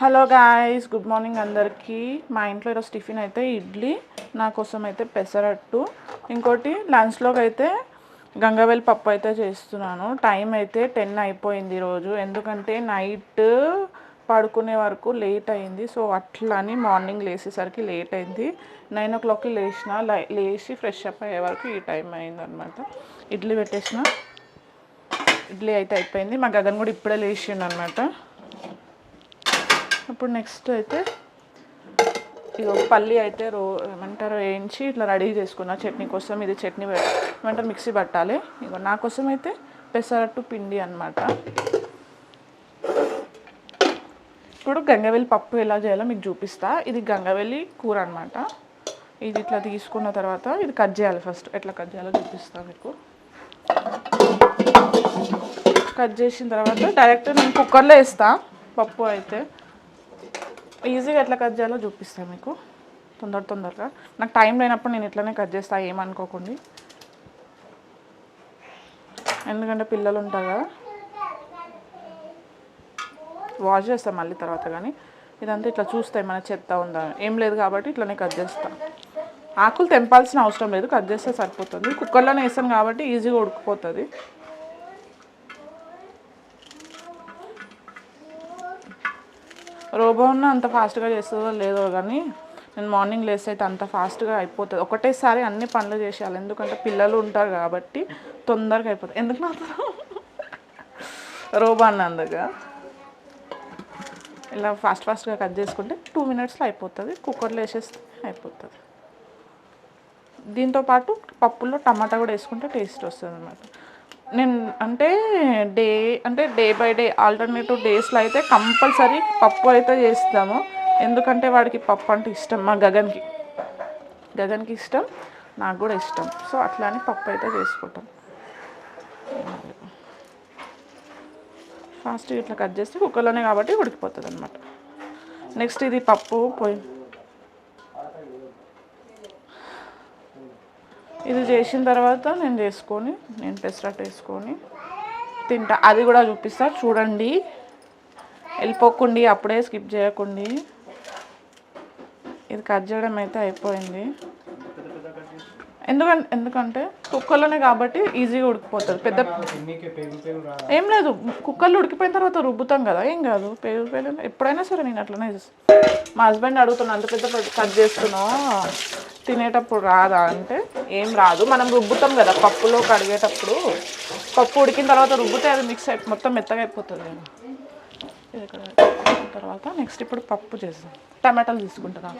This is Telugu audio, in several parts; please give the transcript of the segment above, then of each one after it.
హలో గాయస్ గుడ్ మార్నింగ్ అందరికీ. మా ఇంట్లో ఈరోజు టిఫిన్ అయితే ఇడ్లీ నా కోసం అయితే పెసరట్టు. ఇంకోటి లంచ్లోకి అయితే గంగవేల్ పప్పు అయితే చేస్తున్నాను. టైం అయితే టెన్ అయిపోయింది ఈరోజు. ఎందుకంటే నైట్ పడుకునే వరకు లేట్ అయింది. సో అట్లా అని మార్నింగ్ లేచేసరికి లేట్ అయింది. నైన్ ఓ క్లాక్కి లేచిన లేచి ఫ్రెష్ అప్ అయ్యే వరకు ఈ టైం అయింది అనమాట ఇడ్లీ పెట్టేసిన. ఇడ్లీ అయితే అయిపోయింది. మా గగన్ కూడా ఇప్పుడే లేచిండు అనమాట ఇప్పుడు నెక్స్ట్ అయితే ఇక పల్లి అయితే రో ఏమంటారు వేయించి ఇట్లా రెడీ చేసుకున్నా చట్నీ కోసం. ఇది చట్నీ ఏమంటారు మిక్సీ పట్టాలి. ఇక నా కోసం అయితే పెసరట్టు పిండి అనమాట ఇప్పుడు గంగవెల్లి పప్పు ఎలా చేయాలో మీకు చూపిస్తా. ఇది గంగవెల్లి కూర అనమాట ఇది ఇట్లా తీసుకున్న తర్వాత ఇది కట్ చేయాలి ఫస్ట్ ఎట్లా కట్ చేయాలో చూపిస్తా మీకు. కట్ చేసిన తర్వాత డైరెక్ట్ నేను కుక్కర్లో వేస్తా పప్పు అయితే. ఈజీగా ఎట్లా కట్ చేయాలో చూపిస్తాను మీకు. తొందర తొందరగా. నాకు టైం లేనప్పుడు నేను ఇట్లనే కట్ చేస్తాను ఏమనుకోకండి ఎందుకంటే పిల్లలు ఉంటారు కదా. వాష్ చేస్తాం మళ్ళీ తర్వాత కానీ. ఇదంతా ఇట్లా చూస్తే ఏమైనా చెత్త ఉందా? ఏం లేదు కాబట్టి ఇట్లనే కట్ చేస్తా. ఆకులు తెంపాల్సిన అవసరం లేదు కట్ చేస్తే సరిపోతుంది. కుక్కర్లోనే వేసాను కాబట్టి ఈజీగా ఉడికిపోతుంది. రోబో ఉన్న అంత ఫాస్ట్గా చేస్తుందో లేదో కానీ నేను మార్నింగ్ లేస్తే అయితే అంత ఫాస్ట్గా అయిపోతుంది. ఒకటేసారి అన్ని పనులు చేసేయాలి. ఎందుకంటే పిల్లలు ఉంటారు కాబట్టి తొందరగా అయిపోతుంది. ఎందుకు నవ్వుతారు రోబో అన్నందుగా ఇలా ఫాస్ట్ ఫాస్ట్గా కట్ చేసుకుంటే టూ మినిట్స్లో అయిపోతుంది. కుక్కర్లో వేసేస్తే అయిపోతుంది. దీంతో పాటు పప్పులో టమాటా కూడా వేసుకుంటే టేస్ట్ వస్తుంది అనమాట నేను అంటే డే అంటే డే బై డే ఆల్టర్నేటివ్ డేస్లో అయితే కంపల్సరీ పప్పు అయితే చేస్తాము. ఎందుకంటే వాడికి పప్పు అంటే ఇష్టం మా గగన్కి. గగన్కి ఇష్టం నాకు కూడా ఇష్టం. సో అట్లా అని పప్పు అయితే చేసుకుంటాం. ఫాస్ట్ ఇట్లా కట్ చేస్తే కుక్కర్లోనే కాబట్టి ఉడికిపోతుంది అనమాట నెక్స్ట్ ఇది పప్పు పోయి ఇది చేసిన తర్వాత నేను చేసుకొని నేను పెసరట్టు వేసుకొని తింటా. అది కూడా చూపిస్తా. చూడండి. వెళ్ళిపోకండి. అప్పుడే స్కిప్ చేయకండి. ఇది కట్ చేయడం అయితే అయిపోయింది. ఎందుకంటే ఎందుకంటే కుక్కర్లోనే కాబట్టి ఈజీగా ఉడికిపోతుంది. పెద్ద ఏం లేదు. కుక్కర్లో ఉడికిపోయిన తర్వాత రుబ్బుతాం కదా. ఏం కాదు. పేరు పేరు ఎప్పుడైనా సరే నేను అట్లనే చేస్తాను మా హస్బెండ్ అడుగుతున్నా అంత పెద్ద పెద్ద కట్ చేస్తున్నా తినేటప్పుడు రాదా అంటే ఏం రాదు. మనం రుబ్బుతాం కదా పప్పులో కడిగేటప్పుడు. పప్పు ఉడికిన తర్వాత రుబ్బితే అది మిక్స్ అయి మొత్తం మెత్తగా అయిపోతుంది. ఇక్కడ తర్వాత నెక్స్ట్ ఇప్పుడు పప్పు చేస్తాం. టమాటాలు తీసుకుంటాను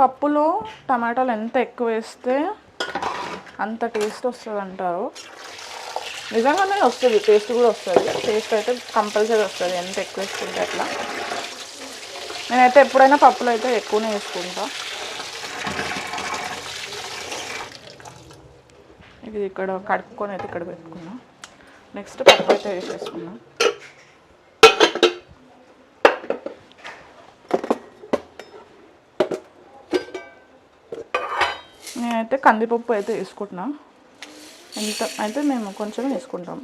పప్పులో టమాటాలు ఎంత ఎక్కువ వేస్తే అంత టేస్ట్ వస్తుంది అంటారు నిజంగానే వస్తుంది టేస్ట్ కూడా వస్తుంది. టేస్ట్ అయితే కంపల్సరీ వస్తుంది ఎంత ఎక్కువ వేసుకుంటే అట్లా. నేనైతే ఎప్పుడైనా పప్పులో అయితే ఎక్కువనే వేసుకుంటా. ఇది ఇక్కడ కడుక్కొని అయితే ఇక్కడ పెట్టుకున్నా. నెక్స్ట్ పప్పు అయితే వేసేసుకున్నాం. నేనైతే కందిపప్పు అయితే వేసుకుంటున్నాను ఎంత అయితే మేము కొంచెం వేసుకుంటాం.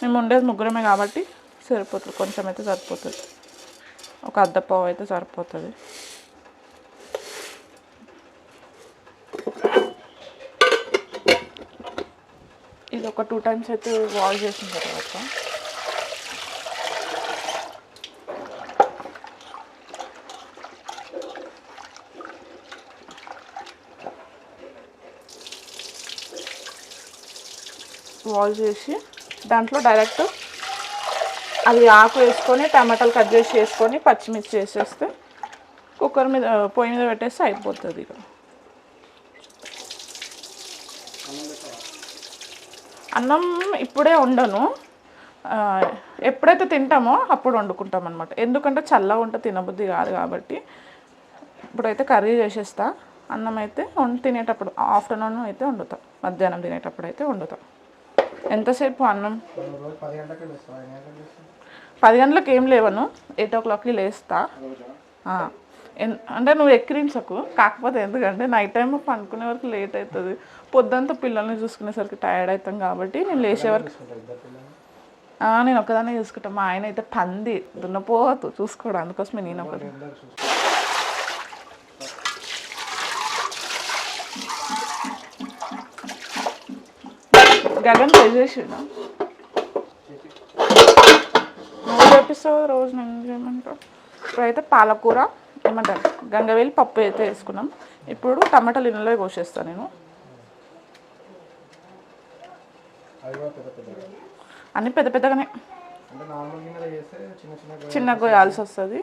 మేము ఉండేది ముగ్గురమే కాబట్టి సరిపోతుంది. కొంచెం అయితే సరిపోతుంది. ఒక అద్దపావు అయితే సరిపోతుంది. ఇది ఒక టూ టైమ్స్ అయితే వాష్ చేసిన తర్వాత వాష్ చేసి దాంట్లో డైరెక్ట్ అది ఆకు వేసుకొని టమాటాలు కట్ చేసి వేసుకొని పచ్చిమిర్చి వేసేస్తే కుక్కర్ మీద పొయ్యి మీద పెట్టేస్తే అయిపోతుంది ఇక. అన్నం ఇప్పుడే వండను. ఎప్పుడైతే తింటామో అప్పుడు వండుకుంటాం అనమాట ఎందుకంటే చల్లగా వంట తినబుద్ధి కాదు కాబట్టి. ఇప్పుడైతే కర్రీ చేసేస్తా. అన్నం అయితే వండి తినేటప్పుడు ఆఫ్టర్నూన్ అయితే వండుతాం. మధ్యాహ్నం తినేటప్పుడు అయితే వండుతాం. ఎంతసేపు అన్నం? పది గంటలకే ఏం లేవను. ఎయిట్ ఓ క్లాక్కి లేస్తా. అంటే నువ్వు ఎక్కిరించకు. కాకపోతే ఎందుకంటే నైట్ టైం పండుకునే వరకు లేట్ అవుతుంది పొద్దుంతా పిల్లల్ని చూసుకునేసరికి టైర్డ్ అవుతాం కాబట్టి నేను లేచే వరకు నేను ఒక్కదాన్నే చూసుకుంటా. మా ఆయన అయితే పంది. దున్నపోతు చూసుకోడు. అందుకోసమే నేను ఒకటి గగన్ నువ్వు చేపిస్తావు రోజు నేను చేయమంటావు ఇప్పుడైతే పాలకూర ఏమంటారు? గంగవేలి పప్పు అయితే వేసుకున్నాం. ఇప్పుడు టమాటాలు ఇన్నెలో కోసేస్తాను నేను. అన్నీ పెద్ద పెద్దగానే. అంటే నార్మల్ గిన్నెలో చేస్తే చిన్న చిన్న చిన్న కోయాల్సి వస్తుంది.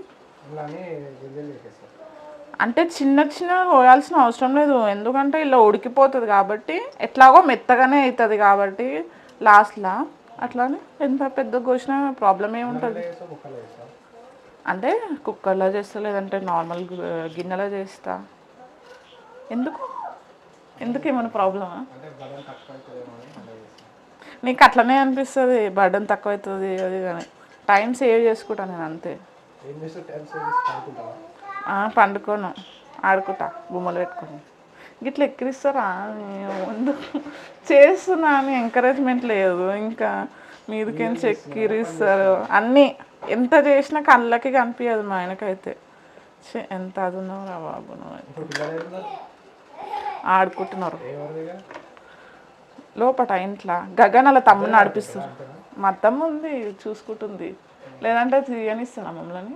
అంటే చిన్న చిన్న కోయాల్సిన అవసరం లేదు. ఎందుకంటే ఇలా ఉడికిపోతుంది కాబట్టి ఎట్లాగో మెత్తగానే అవుతుంది కాబట్టి లాస్ట్లో అట్లానే ఎంత పెద్ద కోసినా ప్రాబ్లం ఏముంటుంది అంటే కుక్కర్లో చేస్తా లేదంటే నార్మల్ గిన్నెలో చేస్తా. ఎందుకు? ఎందుకు ఏమైనా ప్రాబ్లమా? నీకు అట్లనే అనిపిస్తుంది బర్డన్ తక్కువ అవుతుంది అది కానీ టైం సేవ్ చేసుకుంటా నేను అంతే. పండుకోను. ఆడుకుంటా బొమ్మలు పెట్టుకొని. గిట్ల ఎక్కిరిస్తారా? ముందు చేస్తున్నా అని ఎంకరేజ్మెంట్ లేదు. ఇంకా మీదికెంచి ఎక్కిరిస్తారు అన్నీ ఎంత చేసినా కళ్ళకి కనిపించదు మా ఆయనకైతే. ఎంత అది ఉన్నావురా బాబు ఆడుకుంటున్నారు. లోపట ఇంట్లో. గగన్ అలా తమ్ముని నడిపిస్తారు మా అత్తమ్మ ఉంది చూసుకుంటుంది. లేదంటే తీయనిస్తాను మమ్మల్ని?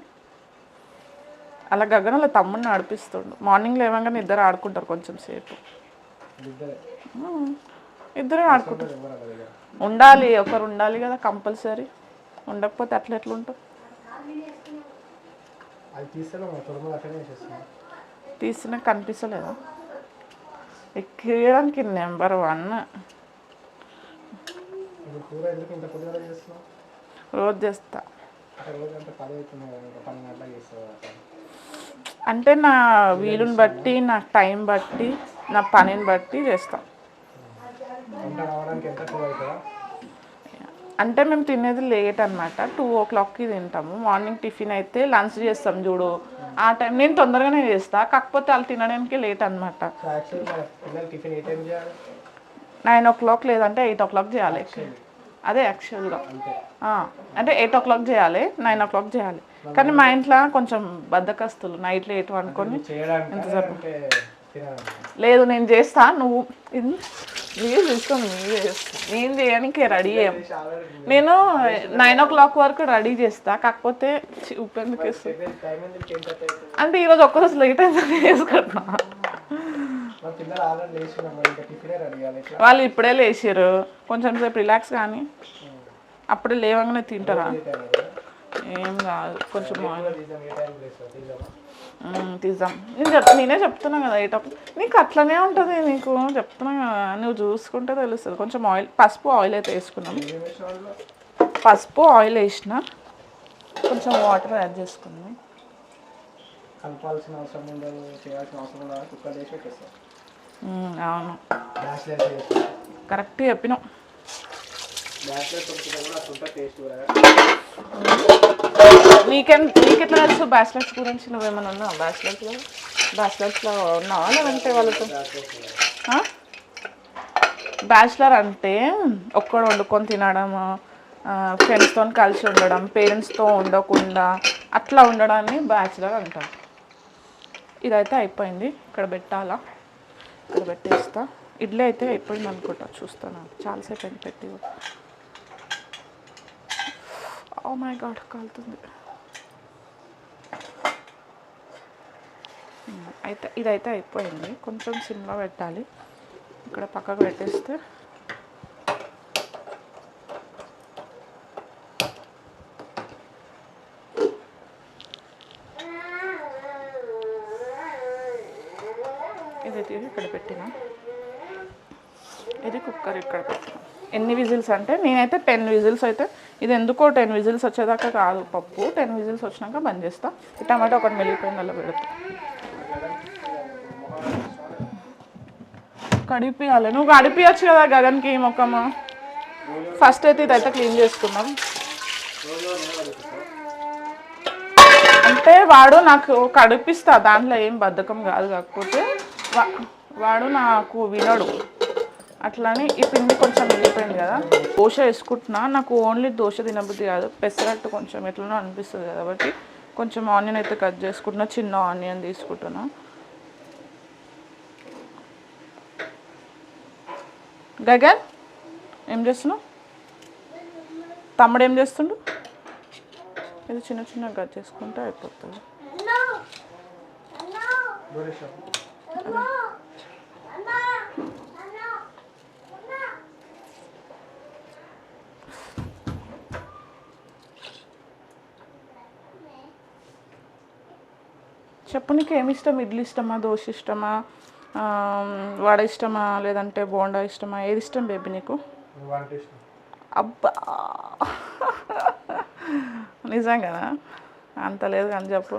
అలా గగన్ అలా తమ్ముని నడిపిస్తుండు మార్నింగ్ లేవగానే ఇద్దరు ఆడుకుంటారు కొంచెం సేపు. ఇద్దరే? ఆడుకుంటారు. ఉండాలి ఒకరు ఉండాలి కదా కంపల్సరీ. ఉండకపోతే అట్లా ఎట్లా ఉంటాం? తీసిన కనిపిస్తలేదా? ఎక్కియడానికి నెంబర్ వన్. రోజు చేస్తా. అంటే నా వీలుని బట్టి నా టైం బట్టి నా పనిని బట్టి చేస్తాం. అంటే మేము తినేది లేట్ అనమాట టూ ఓ క్లాక్కి తింటాము. మార్నింగ్ టిఫిన్ అయితే లంచ్ చేస్తాం చూడు. ఆ టైం నేను తొందరగానే చేస్తా. కాకపోతే వాళ్ళు తినడానికి లేట్ అనమాట నైన్ ఓ క్లాక్ లేదంటే ఎయిట్ ఓ క్లాక్ చేయాలి. అదే యాక్చువల్గా. అంటే ఎయిట్ ఓ క్లాక్ చేయాలి నైన్ ఓ క్లాక్ చేయాలి. కానీ మా ఇంట్లో కొంచెం బద్దకస్తులు నైట్ లేట్ అనుకొని లేదు నేను చేస్తా నువ్వు ఇది- మీరు తీసుకొని మీరే చేస్తా నేను చేయడానికి రెడీ అయ్యాం నేను నైన్ ఓ క్లాక్ వరకు రెడీ చేస్తా కాకపోతే అవుతుంది? అంటే ఈరోజు ఒక్కరోజు లేట్ అయిందని ఇట్లా వాళ్ళు ఇప్పుడే లేచారు కొంచెం సేపు రిలాక్స్ కానీ అప్పుడే లేవగానే తింటారా? ఏ? ఏం కాదు కొంచెం ఏ తీద్దాం. నేను చెప్ నేనే చెప్తున్నా కదా ఓ నీకు అట్లనే ఉంటుంది నీకు చెప్తున్నా కదా నువ్వు చూసుకుంటే తెలుస్తుంది. కొంచెం ఆయిల్ పసుపు ఆయిల్ అయితే వేసుకున్నాం ఏం పసుపు ఆయిల్ వేసిన కొంచెం వాటర్ యాడ్ చేసుకున్నాం కలపాల్సిన అవసరం ఉండదు చేయాల్సిన అవసరం ఉండదు కుక్కర్ మ్మ్, అవును. కరెక్ట్ చెప్పినావు బ్యాచిలర్స్ ఉంటుంది కూడా అట్లా ఉంటుంది టేస్ట్ కూడా నీకేం నీకెట్లా తెలుసు బ్యాచిలర్స్ గురించి? నువ్వేమైనా ఉన్నావా బ్యాచిలర్స్లో బ్యాచిలర్స్లో ఉన్నావా? లేదంటే వాళ్ళతో? బ్యాచిలర్ అంటే ఒక్కడు వండుకొని తినడం ఫ్రెండ్స్తో కలిసి ఉండడం పేరెంట్స్తో ఉండకుండా అట్లా ఉండడాన్ని బ్యాచిలర్ అంటారు. ఇదైతే అయిపోయింది. ఇక్కడ పెట్టాలా? ఇక్కడ పెట్టేస్తా. ఇడ్లీ అయితే అయిపోయింది అనుకుంటా చూస్తాను. చాలాసేపు అయింది పెట్టి ఓ మై గాడ్ కాలుతుంది అయితే ఇదైతే అయిపోయింది. కొంచెం సిమ్లో పెట్టాలి. ఇక్కడ పక్కకు పెట్టేస్తే. ఇది ఇక్కడ పెట్టిన. ఇది కుక్కర్ ఇక్కడ పెట్టినా. ఎన్ని విజిల్స్ అంటే నేనైతే టెన్ విజిల్స్ అయితే ఇది ఎందుకో టెన్ విజిల్స్ వచ్చేదాకా కాదు పప్పు. టెన్ విజిల్స్ వచ్చినాక బంద్ చేస్తా. ఈ టమాటో ఒకటి మెలిగిపోయింది అలా పెడతా. కడిపియాలి. నువ్వు కడిపియచ్చు కదా గగన్కి మొక్కమ్మ ఫస్ట్ అయితే ఇదైతే క్లీన్ చేసుకున్నాం అంటే వాడు నాకు కడిపిస్తా దాంట్లో ఏం బద్ధకం కాదు కాకపోతే వా- వాడు నాకు వినడు. అట్లని ఈ పిండి కొంచెం మిగిలిపోయింది కదా. దోశ వేసుకుంటున్నా. నాకు ఓన్లీ దోశ తినబుద్ధి కాదు. పెసరట్టు కొంచెం ఎట్లనో అనిపిస్తుంది కాబట్టి కొంచెం ఆనియన్ అయితే కట్ చేసుకుంటున్నా. చిన్న ఆనియన్ తీసుకుంటున్నా. గగన్ ఏం చేస్తున్నావు? తమ్ముడు ఏం చేస్తుండు? ఇది చిన్న చిన్న కట్ చేసుకుంటే అయిపోతుంది. చెప్పు నీకు ఏమి ఇష్టం? ఇడ్లీ ఇష్టమా? దోశ ఇష్టమా? వడ ఇష్టమా? లేదంటే బోండా ఇష్టమా? ఏది ఇష్టం బేబీ నీకు? అబ్బా! నిజంగానా అంత లేదు కానీ చెప్పు.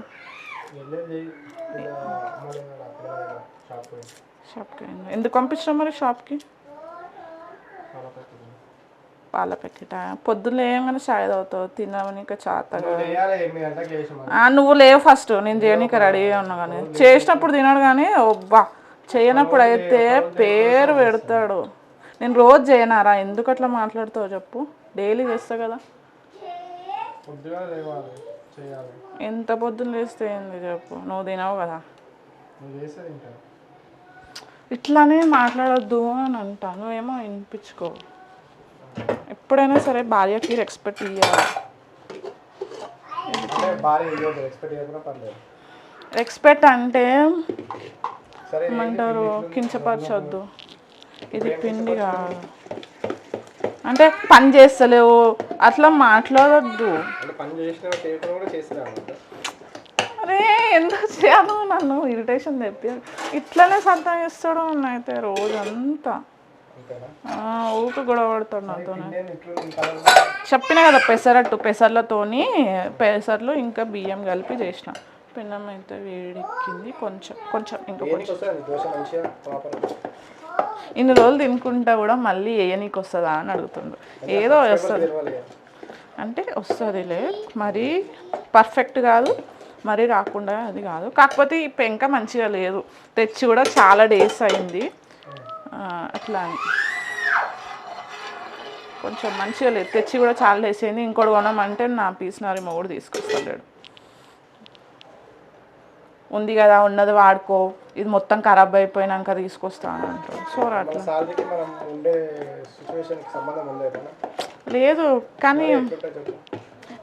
షాప్కి. ఎందుకు పంపించాం మరి షాప్కి. పాల ప్యాకెట్ పొద్దున్న ఏమైనా చాయ్ తాగుతావు? ఇంకా చాతగా. నువ్వు లేవు ఫస్ట్. నేను చేయనీకి రెడీగా ఉన్నా కానీ. చేసినప్పుడు తినాడు కానీ ఒబ్బా చేయనప్పుడు అయితే పేరు పెడతాడు. నేను రోజు చేయనారా? ఎందుకు అట్లా మాట్లాడుతావు చెప్పు. డైలీ చేస్తా కదా. ఎంత పొద్దున్న లేస్తే ఏంది చెప్పు. నువ్వు తినవు కదా. ఇట్లానే మాట్లాడొద్దు అని అంటా. నువ్వేమో వినిపించుకో. ఎప్పుడైనా సరే భార్యకి రెస్పెక్ట్ ఇవ్వాలి రెస్పెక్ట్ అంటే ఏమంటారు? కించపరచొద్దు. ఇది పిండి కాదు. అంటే పని చేస్తలేవు. అట్లా మాట్లాడొద్దు. అరే ఎందుకు చేయను నన్ను? ఇరిటేషన్ తెప్పి ఇట్లనే సంతాయిస్తాడు అయితే రోజంతా. ఊరికి గొడవ పడతాడు నాతో చెప్పిన కదా పెసరట్టు పెసర్లతోని పెసర్లు ఇంకా బియ్యం కలిపి చేసిన. పిన్నం అయితే వేడెక్కింది కొంచెం కొంచెం ఇంకా కొంచెం. ఇన్ని రోజులు తినుకుంటా కూడా మళ్ళీ వేయనీకి వస్తుందా అని అడుగుతుండు. ఏదో వస్తుంది. అంటే వస్తుందిలే మరి పర్ఫెక్ట్ కాదు మరి రాకుండా అది కాదు. కాకపోతే ఈ పెంక మంచిగా లేదు. తెచ్చి కూడా చాలా డేస్ అయింది. అట్లా అని. కొంచెం మంచిగా లేదు. తెచ్చి కూడా చాలా అయింది ఇంకోటి కొనమంటే నా పీస్ నారి మొగుడు తీసుకొస్తాడు. ఉంది కదా ఉన్నది వాడుకో. ఇది మొత్తం ఖరాబ్ అయిపోయినాక తీసుకొస్తా అని అంటాడు. సో అట్లా. లేదు కానీ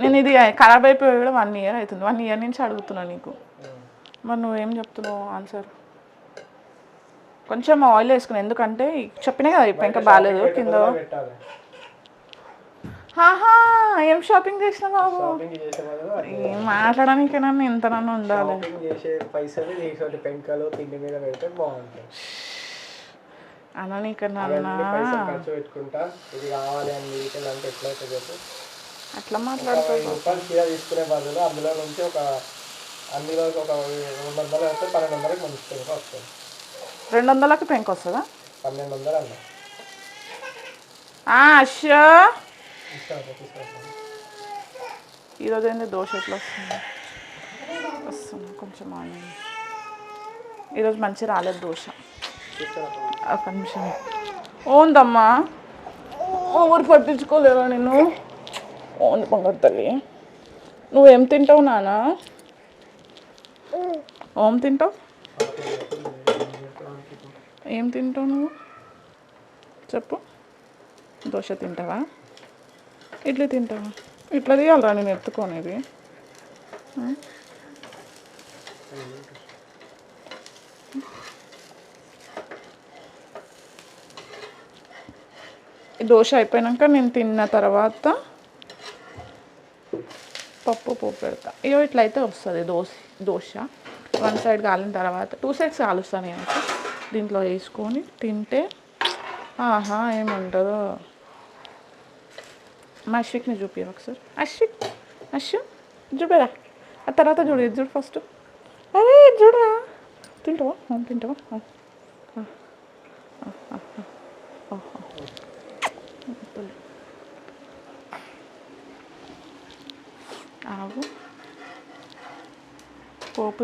నేను ఇది ఖరాబ్ అయిపోయి కూడా వన్ ఇయర్ అవుతుంది. వన్ ఇయర్ నుంచి అడుగుతున్నా నీకు. మరి నువ్వేం చెప్తున్నావు? ఆన్సర్ కొంచెం ఆయిల్ వేసుకుని ఎందుకంటే చెప్పినా కదా ఇప్పుడు ఇంకా బాగాలేదు కింద. ఏం షాపింగ్ చేసిన బాబు? వాళ్ళు ఏం మాట్లాడడానికైనా ఎంతనన్నా ఉండాలి. అట్లా బదులు అందులో నుంచి ఒక అన్ని రోజులు ఒక రెండు వందలు అయితే పన్నెండు వందలకి మంచి వస్తుంది. రెండు వందలకి పెంక్ వస్తుందా పన్నెండు వందలు అన్న ఈరోజు ఏంది దోశ ఎట్లా వస్తుంది? వస్తుంది కొంచెం ఆనియన్. ఈరోజు మంచి రాలేదు దోశ. ఒక నిమిషం. ఓందమ్మా ఓవర్ పట్టించుకోలేవా నేను ఓన్ పొంగల్ తల్లి. నువ్వేం తింటావు నాన్న ఓం తింటావు? ఏం తింటావు నువ్వు? చెప్పు. దోశ తింటావా? ఇడ్లీ తింటావా? ఇట్లా తీయాలరా నేను ఎత్తుకోనేది. దోశ అయిపోయాక నేను తిన్న తర్వాత పప్పు పోపు పెడతా. ఇయో ఇట్లయితే వస్తుంది దోశ. దోశ వన్ సైడ్ కాలిన తర్వాత టూ సైడ్స్ కాలుస్తాను నేను దీంట్లో వేసుకొని తింటే ఆహా ఏముంటుందో మా అశ్విక్ని చూపి ఒకసారి? అశ్విక్ అశ్వు చూపేరా. ఆ తర్వాత చూడు ఇది చూడు ఫస్ట్ అరే ఇది చూడరా. తింటావా? తింటావా? ఆవు ఆ. ఆ, పోపు